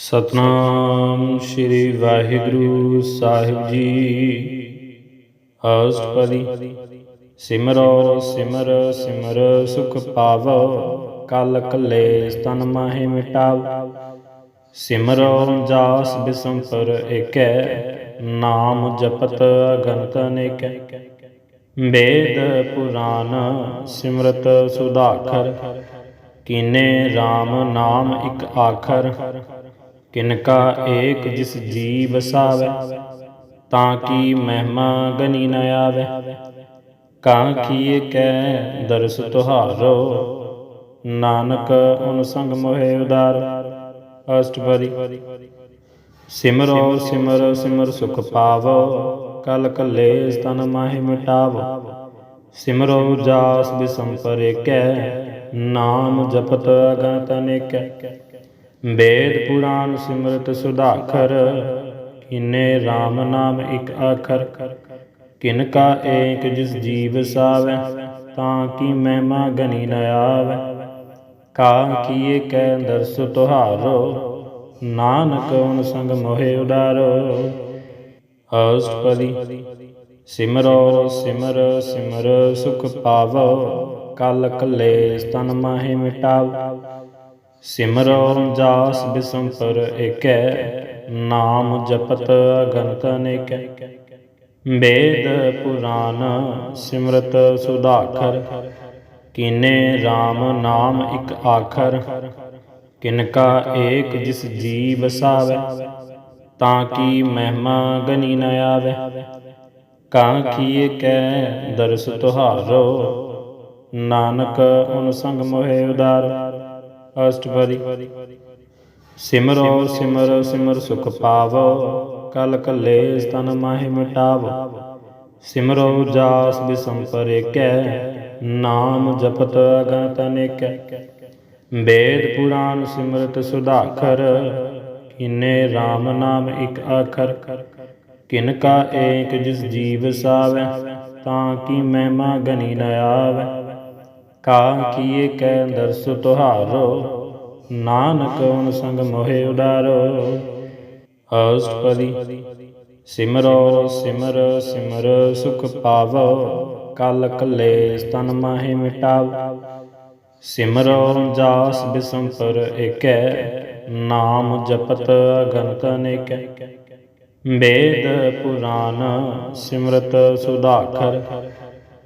ਸਤਨਾਮ ਸ੍ਰੀ ਵਾਹਿਗੁਰੂ ਸਾਹਿਬ ਜੀ। ਅਸ਼ਟਪਦੀ ਸਿਮਰੋ ਸਿਮਰ ਸਿਮਰ ਸੁਖ ਪਾਵੋ, ਕਲ ਕਲੇਸ ਤਨ ਮਾਹਿ ਮਿਟਾਵ। ਸਿਮਰੋ ਜਾਸ ਬਿਸੰਪਰ ਏਕੈ, ਨਾਮ ਜਪਤ ਅਗੰਤ ਅਨੇਕੈ ਵੇਦ ਪੁਰਾਨ ਸਿਮਰਤ ਸੁਧਾਖਰ, ਕੀਨੇ RAM ਨਾਮ ਇਕ ਆਖਰ। ਕਿਨਕਾ ਏਕ ਜਿਸ ਜੀ ਵਸਾਵੈ ਤਾਂ ਕੀ ਮਹਿਮਾ ਗਨੀ ਨ ਆਵੈ? ਕਾਂ ਕੀਏ ਕੈ ਦਰਸ ਤੁਹਾਰੋ? ਨਾਨਕ ਓਨ ਸੰਗ ਮੋਹਿ ਉਦਾਰ। ਅਸ਼ਟਪਦੀ। ਸਿਮਰੋ ਸਿਮਰ ਸਿਮਰ ਸੁਖ ਪਾਵੋ, ਕਲ ਕਲੇ ਤਨ ਮਾਹਿ ਮਿਟਾਵੋ। ਸਿਮਰੋ ਜਾਸ ਬਿਸੰਪਰ ਕੈ ਨਾਮ ਜਪਤ ਅਗੰਤ ਅਨੇਕੈ ਵੇਦ ਪੁਰਾਨ ਸਿਮਰਤ ਸੁਧਾਖਰ, ਕਿਨੇ RAM ਨਾਮ ਇਕ ਆਖਰ, ਕਿਨ ਕਾ ਏਕ ਜਿਸ ਜੀਵ ਸਾਵੈ, ਤਾਂ ਕੀ ਮਹਿਮਾ ਗਨੀ ਨ ਆਵੈ। ਕਾ ਕੀਏ ਕੈ ਦਰਸ ਤੁਹਾਰੋ, ਨਾਨਕ ਓਨ ਸੰਗ ਮੋਹਿ ਉਡਾਰੋ। ਅਸ਼ਟਪਦੀ, ਸਿਮਰੋ, ਸਿਮਰ ਸਿਮਰ ਸੁਖ ਪਾਵੋ ਕਲ ਕਲੇ ਤਨ ਮਾਹਿ ਮਿਟਾਵ। ਸਿਮਰੋ ਜਾਸ ਬਿਸੰਪਰ ਏਕੈ, ਨਾਮ ਜਪਤ ਅਗੰਤ ਅਨੇਕੈ। ਵੇਦ ਪੁਰਾਨ ਸਿਮਰਤ ਸੁਧਾਖਰ, ਕੀਨੇ RAM ਨਾਮ ਇਕ ਆਖਰ। ਕਿਨਕਾ ਏਕ ਜਿਸ ਜੀ ਵਸਾਵੈ ਤਾਂ ਕੀ ਮਹਿਮਾ ਗਨੀ ਨ ਆਵੈ। ਕਾਂ ਕੀਏ ਕੈ ਦਰਸ ਤੁਹਾਰੋ, ਨਾਨਕ ਓਨ ਸੰਗ ਮੋਹਿ ਉਦਾਰ। ਅਸ਼ਟਪਦੀ ਸਿਮਰੋ, ਸਿਮਰ ਸਿਮਰ ਸੁਖ ਪਾਵੋ, ਕਲ ਕਲੇ ਤਨ ਮਾਹਿ ਮਿਟਾਵੋ। ਸਿਮਰੋ, ਜਾਸ ਬਿਸੰਪਰ ਏਕੈ ਨਾਮ ਜਪਤ ਅਗੰਤ ਅਨੇਕੈ। ਵੇਦ ਪੁਰਾਨ ਸਿਮਰਤ ਸੁਧਾਖਰ, ਕਿਨੇ RAM ਨਾਮ ਇੱਕ ਆਖਰ। ਕਿਨ ਕਾ ਏਕ ਜਿਸ ਜੀਵ ਸਾਵੈ, ਤਾਂ ਕੀ ਮਹਿਮਾ ਗਨੀ ਨ ਆਵੈ। ਕਾ ਕੀਏ ਕੈ ਦਰਸ ਤੁਹਾਰੋ, ਨਾਨਕ ਓਨ ਸੰਗ ਮੋਹਿ ਉਡਾਰੋ। ਅਸ਼ਟਪਦੀ ਸਿਮਰੋ, ਸਿਮਰ ਸਿਮਰ ਸੁਖ ਪਾਵੋ, ਕਲ ਕਲੇ ਤਨ ਮਾਹਿ ਮਿਟਾਵ। ਸਿਮਰੋ ਜਾਸ ਬਿਸੰਪਰ ਏਕੈ, ਨਾਮ ਜਪਤ ਅਗੰਤ ਅਨੇਕੈ। ਵੇਦ ਪੁਰਾਨ ਸਿਮਰਤ ਸੁਧਾਖਰ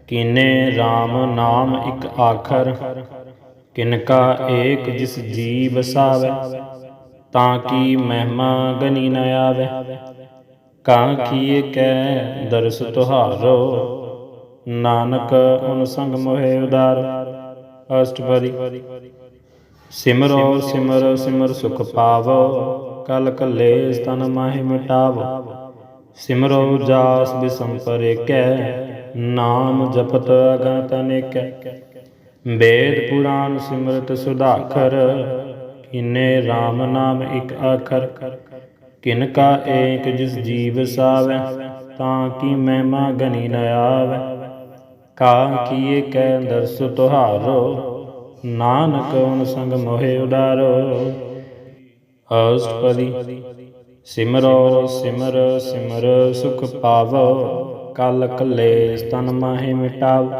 ਕਿਨੇ RAM ਨਾਮ ਇੱਕ ਆਖਰ? ਕਿਨਕਾ ਏਕ ਜਿਸ ਜੀ ਵਸਾਵੈ ਤਾਂ ਕੀ ਮਹਿਮਾ ਗਨੀ ਨ ਆਵੈ? ਕਾਂ ਕੀਏ ਕੈ ਦਰਸ ਤੁਹਾਰੋ? ਨਾਨਕ ਓਨ ਸੰਗ ਮੋਹਿ ਉਦਾਰ। ਅਸ਼ਟਪਦੀ। ਸਿਮਰੋ ਸਿਮਰ ਸਿਮਰ ਸੁਖ ਪਾਵੋ, ਕਲ ਕਲੇ ਤਨ ਮਾਹਿ ਮਿਟਾਵੋ। ਸਿਮਰੋ ਜਾਸ ਬਿਸੰਪਰ ਕੈ ਨਾਮ ਜਪਤ ਅਗੰਤ ਅਨੇਕੈ। ਵੇਦ ਪੁਰਾਨ ਸਿਮਰਤ ਸੁਧਾਖਰ, ਕਿਨੇ RAM ਨਾਮ ਇਕ ਆਖਰ। ਕਿਨ ਕਾ ਏਕ ਜਿਸ ਜੀਵ ਸਾਵੈ, ਤਾਂ ਕੀ ਮਹਿਮਾ ਗਨੀ ਨ ਆਵੈ। ਕਾ ਕੀਏ ਕੈ ਦਰਸ ਤੁਹਾਰੋ, ਨਾਨਕ ਓਨ ਸੰਗ ਮੋਹਿ ਉਡਾਰੋ। ਅਸ਼ਟਪਦੀ, ਸਿਮਰੋ ਸਿਮਰ ਸਿਮਰ ਸੁਖ ਪਾਵੋ। ਕਲ ਕਲੇਸ ਤਨ ਮਾਹਿ ਮਿਟਾਵ।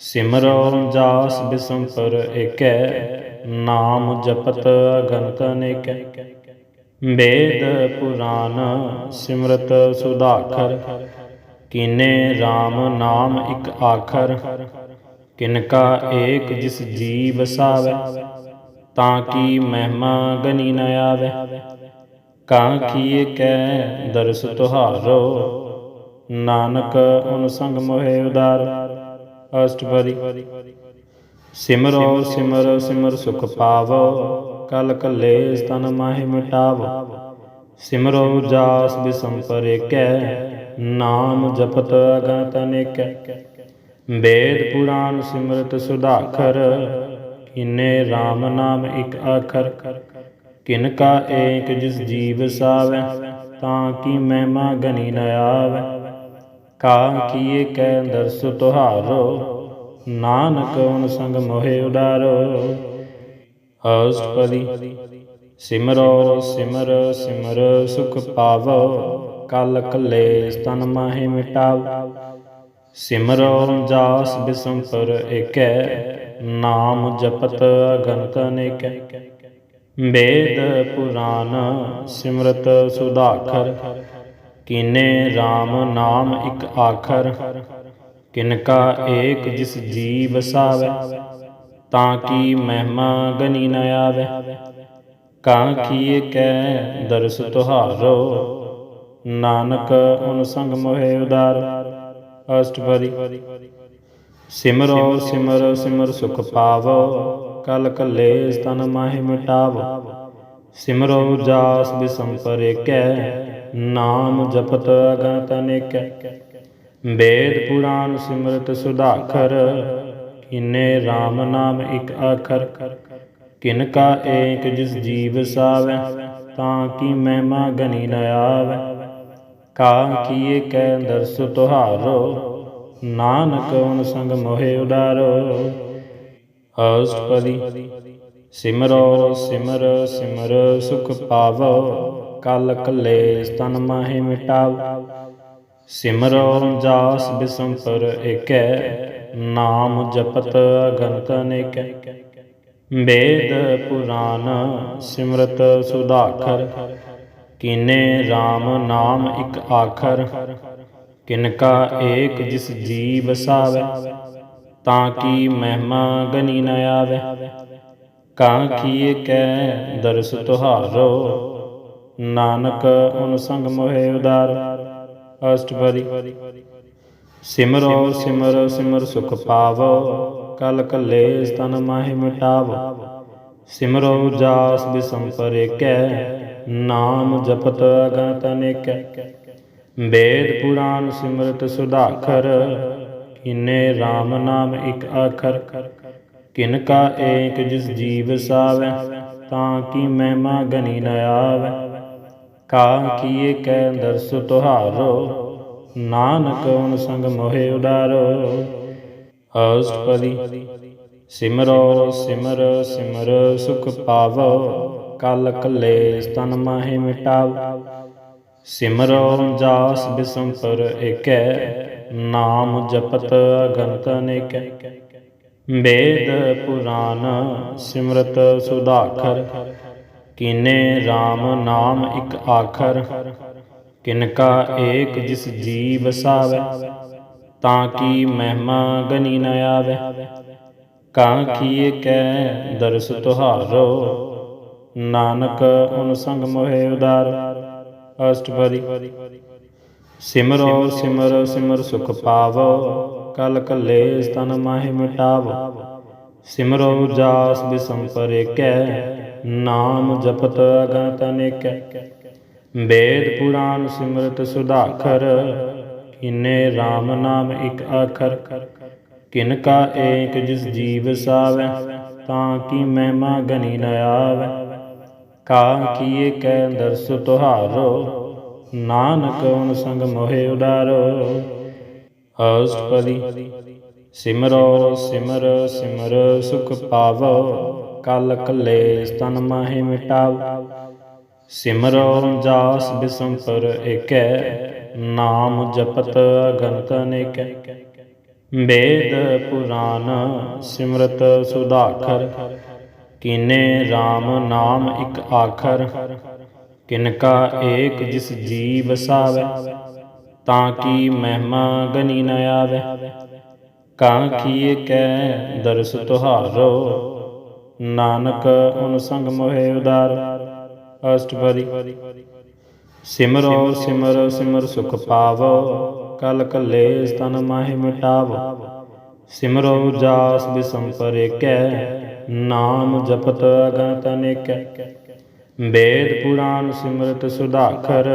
ਸਿਮਰੋ ਜਾਸ ਬਿਸੰਪਰ ਏਕੈ, ਨਾਮ ਜਪਤ ਅਗੰਤ ਅਨੇਕੈ। ਵੇਦ ਪੁਰਾਨ ਸਿਮਰਤ ਸੁਧਾਖਰ, ਕੀਨੇ RAM ਨਾਮ ਇਕ ਆਖਰ। ਕਿਨਕਾ ਏਕ ਜਿਸ ਜੀ ਵਸਾਵੈ ਤਾਂ ਕੀ ਮਹਿਮਾ ਗਨੀ ਨ ਆਵੈ। ਕਾਂ ਕੀਏ ਕੈ ਦਰਸ ਤੁਹਾਰੋ ਨਾਨਕ ਓਨ ਸੰਗ ਮੋਹਿ ਉਦਾਰ। ਅਸ਼ਟਪਦੀ ਸਿਮਰੋ ਸਿਮਰ ਸਿਮਰ ਸੁਖ ਪਾਵੋ, ਕਲ ਕਲੇ ਤਨ ਮਾਹਿ ਮਿਟਾਵੋ। ਸਿਮਰੋ ਜਾਸ ਬਿਸੰਪਰ ਏਕੈ ਨਾਮ ਜਪਤ ਅਗੰਤ ਅਨੇਕੈ। ਵੇਦ ਪੁਰਾਨ ਸਿਮਰਤ ਸੁਧਾਖਰ, ਕਿਨੇ RAM ਨਾਮ ਇੱਕ ਆਖਰ। ਕਿਨ ਕਾ ਏਕ ਜਿਸ ਜੀਵ ਸਾਵੈ, ਤਾਂ ਕੀ ਮਹਿਮਾ ਗਨੀ ਨ ਆਵੈ। ਕਾ ਕੀਏ ਕੈ ਦਰਸ ਤੁਹਾਰੋ ਨਾਨਕ ਓਨ ਸੰਗ ਮੋਹਿ ਉਡਾਰੋ। ਅਸ਼ਟਪਦੀ, ਸਿਮਰੋ, ਸਿਮਰ ਸਿਮਰ ਸੁਖ ਪਾਵੋ, ਕਲ ਕਲੇਸ਼ ਤਨ ਮਾਹਿ ਮਿਟਾਵ। ਸਿਮਰੋ ਜਾਸ ਬਿਸੰਪਰ ਏਕੈ, ਨਾਮ ਜਪਤ ਅਗੰਤ ਅਨੇਕੈ। ਵੇਦ ਪੁਰਾਨ ਸਿਮਰਤ ਸੁਧਾਖਰ ਕੀਨੇ RAM ਨਾਮ ਇੱਕ ਆਖਰ? ਕਿਨਕਾ ਏਕ ਜਿਸ ਜੀ ਵਸਾਵੈ ਤਾਂ ਕੀ ਮਹਿਮਾ ਗਨੀ ਨ ਆਵੈ? ਕਾਂ ਕੀਏ ਕੈ ਦਰਸ ਤੁਹਾਰੋ? ਨਾਨਕ ਓਨ ਸੰਗ ਮੋਹਿ ਉਦਾਰ। ਅਸ਼ਟਪਦੀ। ਸਿਮਰੋ ਸਿਮਰ ਸਿਮਰ ਸੁਖ ਪਾਵੋ, ਕਲ ਕਲੇ ਤਨ ਮਾਹਿ ਮਿਟਾਵੋ। ਸਿਮਰੋ ਜਾਸ ਬਿਸੰਪਰ ਕੈ ਨਾਮ ਜਪਤ ਅਗਨਤ ਅਨੇਕੈ। ਵੇਦ ਪੁਰਾਨ ਸਿਮਰਤ ਸੁਧਾਖਰ, ਕਿਨੇ RAM ਨਾਮ ਇਕ ਆਖਰ। ਕਿਨ ਕਾ ਏਕ ਜਿਸ ਜੀਵ ਸਾਵੈ, ਤਾਂ ਕੀ ਮਹਿਮਾ ਗਨੀ ਨ ਆਵੈ। ਕਾ ਕੀਏ ਕੈ ਦਰਸ ਤੁਹਾਰੋ, ਨਾਨਕ ਓਨ ਸੰਗ ਮੋਹਿ ਉਡਾਰੋ। ਅਸ਼ਟਪਦੀ, ਸਿਮਰੋ ਸਿਮਰ ਸਿਮਰ ਸੁਖ ਪਾਵੋ। ਕਲ ਕਲੇਸ਼ ਤਨ ਮਾਹਿ ਮਿਟਾਵ। ਸਿਮਰੋ ਜਾਸ ਬਿਸੰਪਰ ਏਕੈ, ਨਾਮ ਜਪਤ ਅਗੰਤ ਅਨੇਕੈ ਵੇਦ ਪੁਰਾਨ ਸਿਮਰਤ ਸੁਧਾਖਰ, ਕੀਨੇ RAM ਨਾਮ ਇਕ ਆਖਰ। ਕਿਨਕਾ ਏਕ ਜਿਸ ਜੀ ਵਸਾਵੈ ਤਾਂ ਕੀ ਮਹਿਮਾ ਗਨੀ ਨ ਆਵੈ। ਕਾਂ ਕੀਏ ਕੈ ਦਰਸ ਤੁਹਾਰੋ ਨਾਨਕ ਓਨ ਸੰਗ ਮੋਹਿ ਉਦਾਰ। ਅਸ਼ਟਪਦੀ। ਸਿਮਰੋ ਸਿਮਰ ਸਿਮਰ ਸੁਖ ਪਾਵੋ, ਕਲ ਕਲੇਸ਼ ਤਨ ਮਾਹਿ ਮਿਟਾਵੋ। ਸਿਮਰੋ ਜਾਸ ਬਿਸੰਪਰ ਏਕੈ ਨਾਮ ਜਪਤ ਅਗਨਤ ਅਨੇਕੈ। ਵੇਦ ਪੁਰਾਨ ਸਿਮਰਤ ਸੁਧਾਖਰ, ਕਿਨੇ RAM ਨਾਮ ਇੱਕ ਆਖਰ। ਕਿਨ ਕਾ ਏਕ ਜਿਸ ਜੀਵ ਸਾਵੈ, ਤਾਂ ਕੀ ਮਹਿਮਾ ਗਨੀ ਨ ਆਵੈ। ਕਾ ਕੀਏ ਕੈ ਦਰਸ ਤੁਹਾਰੋ, ਨਾਨਕ ਓਨ ਸੰਗ ਮੋਹਿ ਉਡਾਰੋ। ਅਸ਼ਟਪਦੀ, ਸਿਮਰੋ, ਸਿਮਰ ਸਿਮਰ ਸੁਖ ਪਾਵੋ, ਕਲ ਕਲੇਸ਼ ਤਨ ਮਾਹਿ ਮਿਟਾਵ। ਸਿਮਰੋ ਜਾਸ ਬਿਸੰਪਰ ਏਕੈ, ਨਾਮ ਜਪਤ ਅਗੰਤ ਅਨੇਕੈ। ਵੇਦ ਪੁਰਾਨ ਸਿਮਰਤ ਸੁਧਾਖਰ ਕੀਨੇ RAM ਨਾਮ ਇੱਕ ਆਖਰ ਕਿਨਕਾ ਏਕ ਜਿਸ ਜੀ ਵਸਾਵੈ ਤਾਂ ਕੀ ਮਹਿਮਾ ਗਨੀ ਨ ਆਵੈ। ਕਾਂ ਕੀਏ ਕੈ ਦਰਸ ਤੁਹਾਰੋ, ਨਾਨਕ ਓਨ ਸੰਗ ਮੋਹਿ ਉਦਾਰ। ਅਸ਼ਟਪਦੀ, ਸਿਮਰੋ ਸਿਮਰ ਸਿਮਰ ਸੁਖ ਪਾਵੋ, ਕਲ ਕਲੇ ਤਨ ਮਾਹਿ ਮਿਟਾਵੋ। ਸਿਮਰੋ ਜਾਸ ਬਿਸੰਪਰ ਕੈ ਨਾਮ ਜਪਤ ਅਗਨਤ ਅਨੇਕੈ। ਵੇਦ ਪੁਰਾਨ ਸਿਮਰਤ ਸੁਧਾਖਰ, ਕਿਨੇ RAM ਨਾਮ ਇਕ ਆਖਰ। ਕਿਨ ਕਾ ਏਕ ਜਿਸ ਜੀਵ ਸਾਵੈ, ਤਾਂ ਕੀ ਮਹਿਮਾ ਗਨੀ ਨ ਆਵੈ। ਕਾ ਕੀਏ ਕੈ ਦਰਸ ਤੁਹਾਰੋ, ਨਾਨਕ ਓਨ ਸੰਗ ਮੋਹਿ ਉਡਾਰੋ। ਅਸ਼ਟਪਦੀ, ਸਿਮਰੋ ਸਿਮਰ ਸਿਮਰ ਸੁਖ ਪਾਵੋ। ਕਲ ਕਲੇਸ਼ ਤਨ ਮਾਹਿ ਮਿਟਾਵ। ਸਿਮਰੋ ਜਾਸ ਬਿਸੰਪਰ ਏਕੈ, ਨਾਮ ਜਪਤ ਅਗੰਤ ਅਨੇਕੈ। ਵੇਦ ਪੁਰਾਨ ਸਿਮਰਤ ਸੁਧਾਖਰ, ਕੀਨੇ RAM ਨਾਮ ਇਕ ਆਖਰ। ਕਿਨਕਾ ਏਕ ਜਿਸ ਜੀ ਵਸਾਵੈ ਤਾਂ ਕੀ ਮਹਿਮਾ ਗਨੀ ਨ ਆਵੈ। ਕਾਂ ਕੀਏ ਕੈ, ਦਰਸ ਤੁਹਾਰੋ ਨਾਨਕ ਓਨ ਸੰਗ ਮੋਹਿ ਉਦਾਰ। ਅਸ਼ਟਪਦੀ ਸਿਮਰੋ, ਸਿਮਰ ਸਿਮਰ ਸੁਖ ਪਾਵੋ, ਕਲ ਕਲੇਸ਼ ਤਨ ਮਾਹਿ ਮਿਟਾਵੋ। ਸਿਮਰੋ ਜਾਸ ਬਿਸੰਪਰ ਏਕੈ ਨਾਮ ਜਪਤ ਅਗਨਤ ਅਨੇਕੈ। ਵੇਦ ਪੁਰਾਨ ਸਿਮਰਤ ਸੁਧਾਖਰ,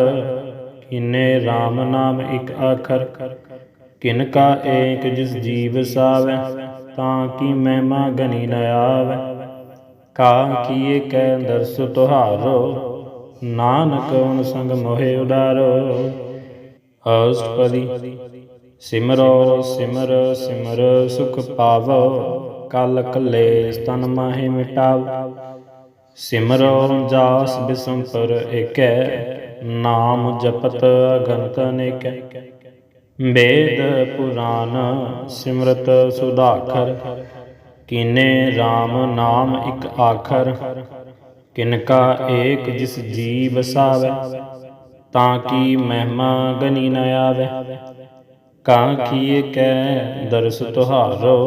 ਕਿਨੇ RAM ਨਾਮ ਇੱਕ ਆਖਰ। ਕਿਨ ਕਾ ਏਕ ਜਿਸ ਜੀਵ ਸਾਵੈ, ਤਾਂ ਕੀ ਮਹਿਮਾ ਗਨੀ ਨ ਆਵੈ। ਕਾ ਕੀਏ ਕੈ ਦਰਸ ਤੁਹਾਰੋ, ਨਾਨਕ ਓਨ ਸੰਗ ਮੋਹਿ ਉਡਾਰੋ। ਅਸ਼ਟਪਦੀ, ਸਿਮਰੋ, ਸਿਮਰ ਸਿਮਰ ਸੁਖ ਪਾਵੋ, ਕਲ ਕਲੇਸ਼ ਤਨ ਮਾਹਿ ਮਿਟਾਵ। ਸਿਮਰੋ ਜਾਸ ਬਿਸੰਪਰ ਏਕੈ, ਨਾਮ ਜਪਤ ਅਗਨਤ ਅਨੇਕੈ ਵੇਦ ਪੁਰਾਨ ਸਿਮਰਤ ਸੁਧਾਖਰ ਕਿਨੇ RAM ਨਾਮ ਇੱਕ ਆਖਰ, ਕਿਨਕਾ ਏਕ ਜਿਸ ਜੀ ਵਸਾਵੈ ਤਾਂ ਕੀ ਮਹਿਮਾ ਗਨੀ ਨ ਆਵੈ? ਕਾਂ ਕੀਏ ਕੈ ਦਰਸ ਤੁਹਾਰੋ?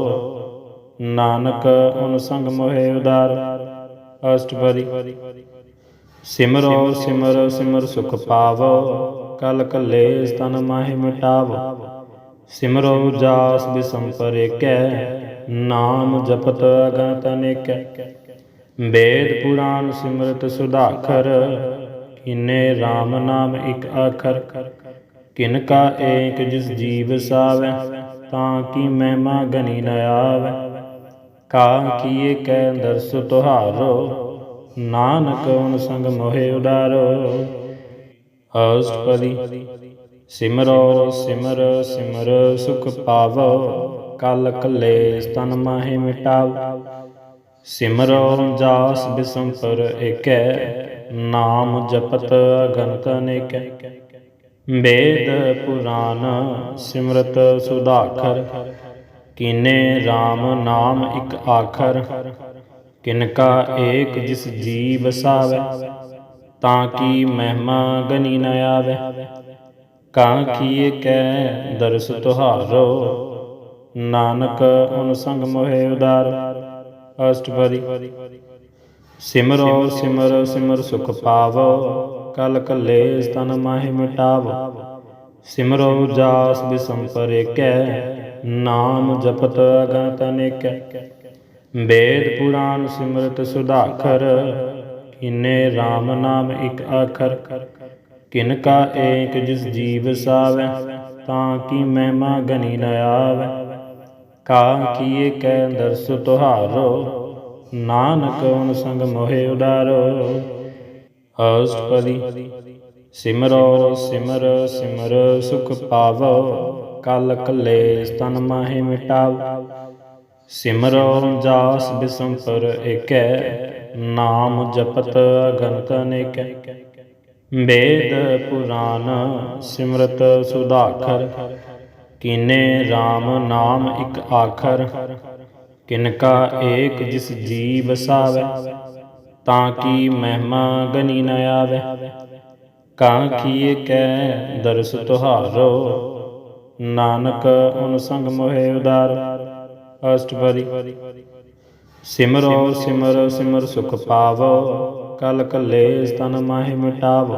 ਨਾਨਕ ਅਨ ਸੰਗ ਮੋਹਿ ਉਦਾਰ। ਅਸ਼ਟਪਦੀ, ਸਿਮਰੋ ਸਿਮਰ ਸਿਮਰ ਸੁਖ ਪਾਵੋ, ਕਲ ਕਲੇ ਤਨ ਮਾਹਿ ਮਿਟਾਵੋ। ਸਿਮਰੋ ਜਾਸ ਬਿਸੰਪਰ ਕੈ ਨਾਮ ਜਪਤ ਅਗਨਤ ਅਨੇਕੈ। ਵੇਦ ਪੁਰਾਨ ਸਿਮਰਤ ਸੁਧਾਖਰ, ਕਿਨੇ RAM ਨਾਮ ਇਕ ਆਖਰ। ਕਿਨ ਕਾ ਏਕ ਜਿਸ ਜੀਵ ਸਾਵੈ, ਤਾਂ ਕੀ ਮਹਿਮਾ ਗਨੀ ਨ ਆਵੈ। ਕਾ ਕੀਏ ਕੈ ਦਰਸ ਤੁਹਾਰੋ, ਨਾਨਕ ਓਨ ਸੰਗ ਮੋਹਿ ਉਡਾਰੋ। ਅਸ਼ਟਪਦੀ, ਸਿਮਰੋ ਸਿਮਰ ਸਿਮਰ ਸੁਖ ਪਾਵੋ। ਕਲ ਕਲੇ ਤਨ ਮਾਹਿ ਮਿਟਾਵ। ਸਿਮਰੋ ਜਾਸ ਬਿਸੰਪਰ ਏਕੈ, ਨਾਮ ਜਪਤ ਅਗਨਤ ਅਨੇਕੈ। ਵੇਦ ਪੁਰਾਨ ਸਿਮਰਤ ਸੁਧਾਖਰ, ਕੀਨੇ RAM ਨਾਮ ਇਕ ਆਖਰ। ਕਿਨਕਾ ਏਕ ਜਿਸ ਜੀ ਵਸਾਵੈ ਤਾਂ ਕੀ ਮਹਿਮਾ ਗਨੀ ਨ ਆਵੈ। ਕਾਂ ਕੀਏ ਕੈ ਦਰਸ ਤੁਹਾਰੋ ਨਾਨਕ ਓਨ ਸੰਗ ਮੋਹਿ ਉਦਾਰ। ਅਸ਼ਟਪਦੀ। ਸਿਮਰੋ ਸਿਮਰ ਸਿਮਰ ਸੁਖ ਪਾਵੋ, ਕਲ ਕਲੇ ਤਨ ਮਾਹਿ ਮਿਟਾਵੋ। ਸਿਮਰੋ ਜਾਸ ਬਿਸੰਪਰ ਨਾਮ ਜਪਤ ਅਗਨਤ ਅਨੇਕੈ। ਵੇਦ ਪੁਰਾਨ ਸਿਮਰਤ ਸੁਧਾਖਰ, ਕਿਨੇ RAM ਨਾਮ ਇੱਕ ਆਖਰ। ਕਿਨ ਕਾ ਏਕ ਜਿਸ ਜੀਵ ਸਾਵੈ, ਤਾਂ ਕੀ ਮਹਿਮਾ ਗਨੀ ਨ ਆਵੈ। ਕਾ ਕੀਏ ਕੈ ਦਰਸ ਤੁਹਾਰੋ, ਨਾਨਕ ਓਨ ਸੰਗ ਮੋਹਿ ਉਡਾਰੋ। ਅਸ਼ਟਪਦੀ ਸਿਮਰੋ, ਸਿਮਰ ਸਿਮਰ ਸੁਖ ਪਾਵੋ, ਕਲ ਕਲੇ ਤਨ ਮਾਹਿ ਮਿਟਾਵ। ਸਿਮਰੋ ਜਾਸ ਬਿਸੰਪਰ ਏਕੈ, ਨਾਮ ਜਪਤ ਅਗਨਤ ਅਨੇਕੈ। ਵੇਦ ਪੁਰਾਨ ਸਿਮਰਤ ਸੁਧਾਖਰ ਕੀਨੇ RAM ਨਾਮ ਇੱਕ ਆਖਰ, ਕਿਨਕਾ ਏਕ ਜਿਸ ਜੀ ਵਸਾਵੈ ਤਾਂ ਕੀ ਮਹਿਮਾ ਗਨੀ ਨ ਆਵੈ? ਕਾਂ ਕੀਏ ਕੈ ਦਰਸ ਤੁਹਾਰੋ? ਨਾਨਕ ਓਨ ਸੰਗ ਮੋਹਿ ਉਦਾਰ। ਅਸ਼ਟਪਦੀ, ਸਿਮਰੋ ਸਿਮਰ ਸਿਮਰ ਸੁਖ ਪਾਵੋ, ਕਲ ਕਲੇ ਤਨ ਮਾਹਿ ਮਿਟਾਵੋ।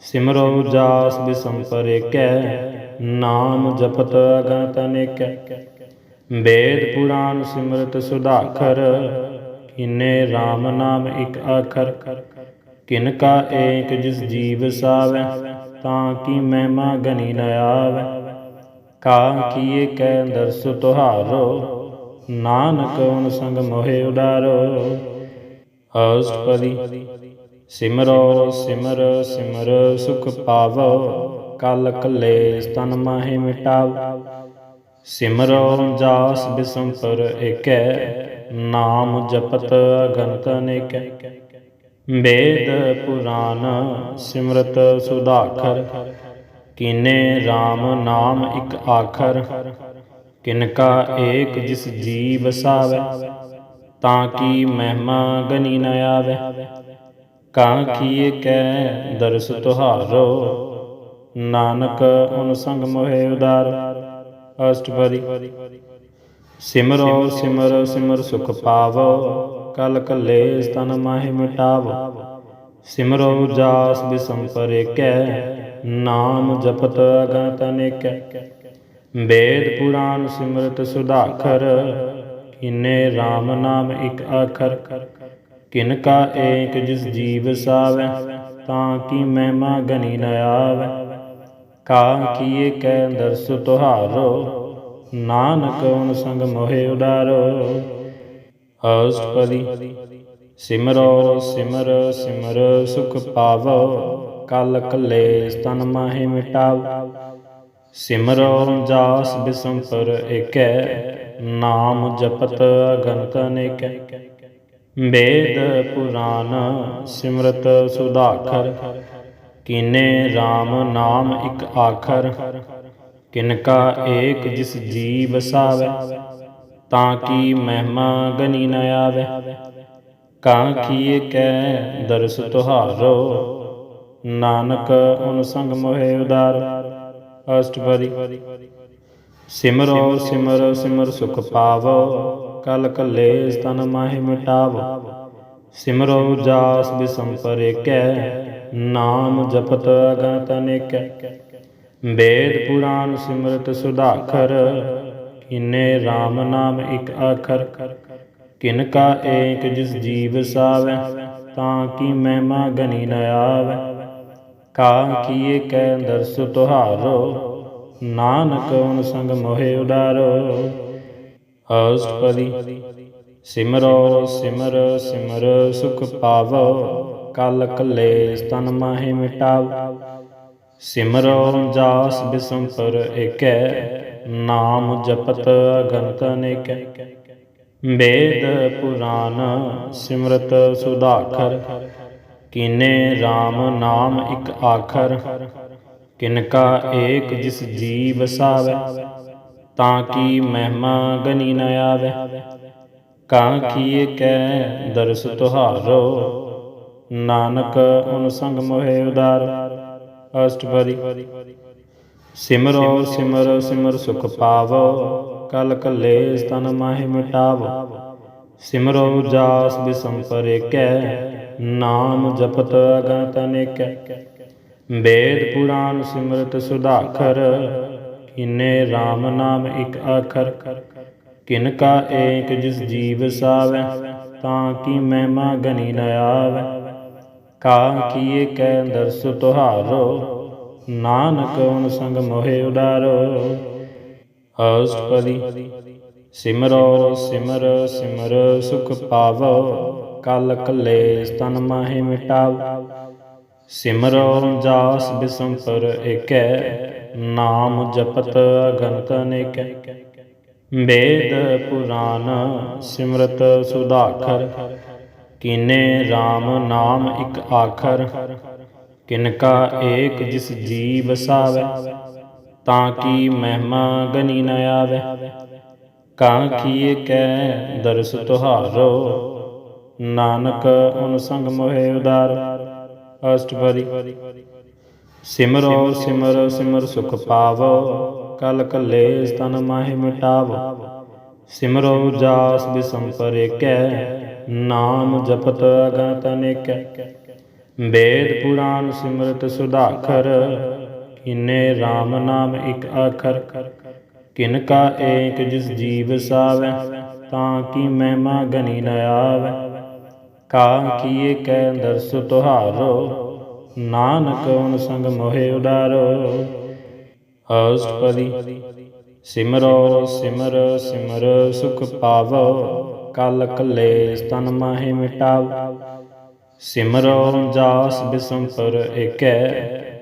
ਸਿਮਰੋ ਜਾਸ ਬਿਸੰਪਰ ਕੈ ਨਾਮ ਜਪਤ ਅਗਨਤ ਅਨੇਕੈ ਵੇਦ ਪੁਰਾਨ ਸਿਮਰਤ ਸੁਧਾਖਰ, ਕਿਨੇ RAM ਨਾਮ ਇਕ ਆਖਰ। ਕਿਨ ਕਾ ਏਕ ਜਿਸ ਜੀਵ ਸਾਵੈ, ਤਾਂ ਕੀ ਮਹਿਮਾ ਗਨੀ ਨ ਆਵੈ। ਕਾ ਕੀਏ ਕੈ ਦਰਸ ਤੁਹਾਰੋ, ਨਾਨਕ ਓਨ ਸੰਗ ਮੋਹਿ ਉਡਾਰੋ। ਅਸ਼ਟਪਦੀ, ਸਿਮਰੋ ਸਿਮਰ ਸਿਮਰ ਸੁਖ ਪਾਵੋ। ਕਲ ਕਲੇਸ ਤਨ ਮਾਹਿ ਮਿਟਾਵ। ਸਿਮਰੋ ਜਾਸ ਬਿਸੰਪਰ ਏਕੈ, ਨਾਮ ਜਪਤ ਅਗਨਤ ਅਨੇਕੈ ਵੇਦ ਪੁਰਾਨ ਸਿਮਰਤ ਸੁਧਾਖਰ, ਕੀਨੇ RAM ਨਾਮ ਇਕ ਆਖਰ। ਕਿਨਕਾ ਏਕ ਜਿਸ ਜੀ ਵਸਾਵੈ ਤਾਂ ਕੀ ਮਹਿਮਾ ਗਨੀ ਨ ਆਵੈ। ਕਾਂ ਕੀਏ ਕੈ ਦਰਸ ਤੁਹਾਰੋ ਨਾਨਕ ਓਨ ਸੰਗ ਮੋਹਿ ਉਦਾਰ। ਅਸ਼ਟਪਦੀ। ਸਿਮਰੋ ਸਿਮਰ ਸਿਮਰ ਸੁਖ ਪਾਵੋ, ਕਲ ਕਲੇ ਤਨ ਮਾਹਿ ਮਿਟਾਵੋ। ਸਿਮਰੋ ਜਾਸ ਬਿਸੰਪਰ ਕੈ ਨਾਮ ਜਪਤ ਅਗਨਤ ਅਨੇਕੈ। ਵੇਦ ਪੁਰਾਨ ਸਿਮਰਤ ਸੁਧਾਖਰ, ਕਿਨੇ RAM ਨਾਮ ਇੱਕ ਆਖਰ। ਕਿਨ ਕਾ ਏਕ ਜਿਸ ਜੀਵ ਸਾਵੈ, ਤਾਂ ਕੀ ਮਹਿਮਾ ਗਨੀ ਨ ਆਵੈ। ਕਾ ਕੀਏ ਕੈ ਦਰਸ ਤੁਹਾਰੋ, ਨਾਨਕ ਓਨ ਸੰਗ ਮੋਹਿ ਉਡਾਰੋ। ਅਸ਼ਟਪਦੀ ਸਿਮਰੋ, ਸਿਮਰ ਸਿਮਰ ਸੁਖ ਪਾਵੋ, ਕਲ ਕਲੇਸ ਤਨ ਮਾਹਿ ਮਿਟਾਵ। ਸਿਮਰੋ ਜਾਸ ਬਿਸੰਪਰ ਏਕੈ, ਨਾਮ ਜਪਤ ਅਗਨਤ ਅਨੇਕੈ। ਵੇਦ ਪੁਰਾਨ ਸਿਮਰਤ ਸੁਧਾਖਰ ਕਿਨੇ RAM ਨਾਮ ਇੱਕ ਆਖਰ? ਕਿਨਕਾ ਏਕ ਜਿਸ ਜੀ ਵਸਾਵੇ ਤਾਂ ਕੀ ਮਹਿਮਾ ਗਨੀ ਨ ਆਵੇ? ਕਾਂ ਕੀਏ ਕੈ ਦਰਸ ਤੁਹਾਰੋ? ਨਾਨਕ ਓਨ ਸੰਗ ਮੋਹਿ ਉਦਾਰ। ਅਸ਼ਟਪਦੀ। ਸਿਮਰੋ ਸਿਮਰ ਸਿਮਰ ਸੁਖ ਪਾਵੋ, ਕਲ ਕਲੇ ਤਨ ਮਾਹਿ ਮਿਟਾਵੋ। ਸਿਮਰੋ ਜਾਸ ਬਿਸੰਪਰੇ ਕੈ ਨਾਮ ਜਪਤ ਅਗਨਤ ਅਨੇਕੈ। ਵੇਦ ਪੁਰਾਨ ਸਿਮਰਤ ਸੁਧਾਖਰ, ਕਿਨੇ RAM ਨਾਮ ਇਕ ਆਖਰ। ਕਿਨ ਕਾ ਏਕ ਜਿਸ ਜੀਵ ਸਾਵੈ, ਤਾਂ ਕੀ ਮਹਿਮਾ ਗਨੀ ਨ ਆਵੈ। ਕਾ ਕੀਏ ਕੈ ਦਰਸ ਤੁਹਾਰੋ, ਨਾਨਕ ਓਨ ਸੰਗ ਮੋਹਿ ਉਡਾਰੋ। ਅਸ਼ਟਪਦੀ, ਸਿਮਰੋ ਸਿਮਰ ਸਿਮਰ ਸੁਖ ਪਾਵੋ। ਕਲ ਕਲੇਸ ਤਨ ਮਾਹਿ ਮਿਟਾਵ। ਸਿਮਰੋ ਜਾਸ ਬਿਸੰਪਰ ਏਕੈ, ਨਾਮ ਜਪਤ ਅਗਨਤ ਅਨੇਕੈ ਵੇਦ ਪੁਰਾਨ ਸਿਮਰਤ ਸੁਧਾਖਰ, ਕੀਨੇ RAM ਨਾਮ ਇਕ ਆਖਰ। ਕਿਨਕਾ ਏਕ ਜਿਸ ਜੀ ਵਸਾਵੇ ਤਾਂ ਕੀ ਮਹਿਮਾ ਗਨੀ ਨ ਆਵੇ। ਕਾਂ ਕੀਏ ਕੈ ਦਰਸ ਤੁਹਾਰੋ ਨਾਨਕ ਓਨ ਸੰਗ ਮੋਹਿ ਉਦਾਰ। ਅਸ਼ਟਪਦੀ ਸਿਮਰੋ ਸਿਮਰ ਸਿਮਰ ਸੁਖ ਪਾਵੋ, ਕਲ ਕਲੇ ਤਨ ਮਾਹਿ ਮਿਟਾਵੋ। ਸਿਮਰੋ ਜਾਸ ਬਿਸੰਪਰੇ ਕੈ ਨਾਮ ਜਪਤ ਅਗਨਤ ਅਨੇਕੈ। ਵੇਦ ਪੁਰਾਨ ਸਿਮਰਤ ਸੁਧਾਖਰ, ਕਿਨੇ RAM ਨਾਮ ਇੱਕ ਆਖਰ। ਕਿਨ ਕਾ ਏਕ ਜਿਸ ਜੀਵ ਸਾਵੈ, ਤਾਂ ਕੀ ਮਹਿਮਾ ਗਨੀ ਨ ਆਵੈ। ਕਾ ਕੀਏ ਕੈ ਦਰਸ ਤੁਹਾਰੋ, ਨਾਨਕ ਓਨ ਸੰਗ ਮੋਹਿ ਉਡਾਰੋ। ਅਸ਼ਟਪਦੀ, ਸਿਮਰੋ, ਸਿਮਰ ਸਿਮਰ ਸੁਖ ਪਾਵੋ, ਕਲ ਕਲੇ ਤਨ ਮਾਹਿ ਮਿਟਾਵ। ਸਿਮਰੋ ਜਾਸ ਬਿਸੰਪਰ ਏਕੈ, ਨਾਮ ਜਪਤ ਅਗਨਤ ਅਨੇਕੈ ਵੇਦ ਪੁਰਾਨ ਸਿਮਰਤ ਸੁਧਾਖਰ ਕਿਨੇ RAM ਨਾਮ ਇਕ ਆਖਰ, ਕਿਨਕਾ ਏਕ ਜਿਸ ਜੀ ਵਸਾਵੇ ਤਾਂ ਕੀ ਮਹਿਮਾ ਗਨੀ ਨ ਆਵੇ? ਕਾਂ ਕੀਏ ਕੈ ਦਰਸ ਤੁਹਾਰੋ? ਨਾਨਕ ਓਨ ਸੰਗ ਮੋਹਿ ਉਦਾਰ। ਅਸ਼ਟਪਦੀ, ਸਿਮਰੋ ਸਿਮਰ ਸਿਮਰ ਸੁਖ ਪਾਵੋ, ਕਲ ਕਲੇ ਤਨ ਮਾਹਿ ਮਿਟਾਵੋ। ਸਿਮਰੋ ਜਾਸ ਬਿਸੰਪਰੇ ਕੈ ਨਾਮ ਜਪਤ ਅਗਨਤ ਅਨੇਕੈ। ਵੇਦ ਪੁਰਾਨ ਸਿਮਰਤ ਸੁਧਾਖਰ, ਕਿਨੇ RAM ਨਾਮ ਇਕ ਆਖਰ। ਕਿਨ ਕਾ ਏਕ ਜਿਸ ਜੀਵ ਸਾਵੈ, ਤਾਂ ਕੀ ਮਹਿਮਾ ਗਨੀ ਨ ਆਵੈ। ਕਾ ਕੀਏ ਕੈ ਦਰਸ ਤੁਹਾਰੋ, ਨਾਨਕ ਓਨ ਸੰਗ ਮੋਹਿ ਉਡਾਰੋ। ਅਸ਼ਟਪਦੀ, ਸਿਮਰੋ ਸਿਮਰ ਸਿਮਰ ਸੁਖ ਪਾਵੋ। ਕਲ ਕਲੇ ਤਨ ਮਾਹਿ ਮਿਟਾਵ। ਸਿਮਰੋ ਜਾਸ ਬਿਸੰਪਰ ਏਕੈ,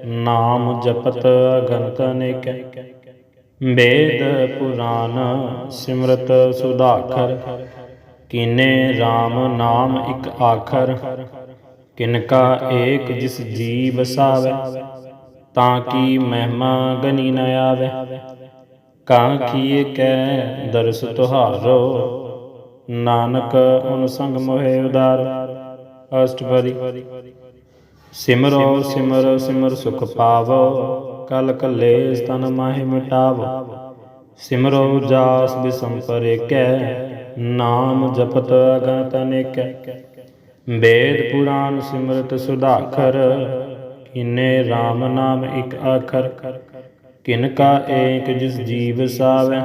ਨਾਮ ਜਪਤ ਅਗਨਤ ਅਨੇਕੈ ਵੇਦ ਪੁਰਾਨ ਸਿਮਰਤ ਸੁਧਾਖਰ, ਕੀਨੇ RAM ਨਾਮ ਇਕ ਆਖਰ। ਕਿਨਕਾ ਏਕ ਜਿਸ ਜੀ ਵਸਾਵੇ ਤਾਂ ਕੀ ਮਹਿਮਾ ਗਨੀ ਨ ਆਵੇ। ਕਾਂ ਕੀਏ ਕੈ ਦਰਸ ਤੁਹਾਰੋ ਨਾਨਕ ਓਨ ਸੰਗ ਮੋਹਿ ਉਦਾਰ। ਅਸ਼ਟਪਦੀ। ਸਿਮਰੋ ਸਿਮਰ ਸਿਮਰ ਸੁਖ ਪਾਵੋ, ਕਲ ਕਲੇ ਤਨ ਮਾਹਿ ਮਿਟਾਵੋ। ਸਿਮਰੋ ਜਾਸ ਬਿਸੰਪਰੇ ਨਾਮ ਜਪਤ ਅਗਨਤ ਅਨੇਕੈ। ਵੇਦ ਪੁਰਾਨ ਸਿਮਰਤ ਸੁਧਾਖਰ, ਕਿਨੇ RAM ਨਾਮ ਇੱਕ ਆਖਰ। ਕਿਨ ਕਾ ਏਕ ਜਿਸ ਜੀਵ ਸਾਵੈ,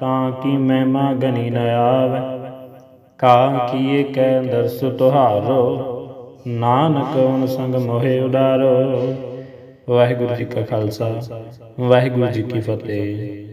ਤਾਂ ਕੀ ਮਹਿਮਾ ਗਨੀ ਨ ਆਵੈ। ਕਾ ਕੀਏ ਕੈ ਦਰਸ ਤੁਹਾਰੋ ਨਾਨਕ ਓਨ ਸੰਗ ਮੋਹਿ ਉਡਾਰੋ। ਵਾਹਿਗੁਰੂ ਜੀ ਕਾ ਖਾਲਸਾ, ਵਾਹਿਗੁਰੂ ਜੀ ਕੀ ਫਤਿਹ।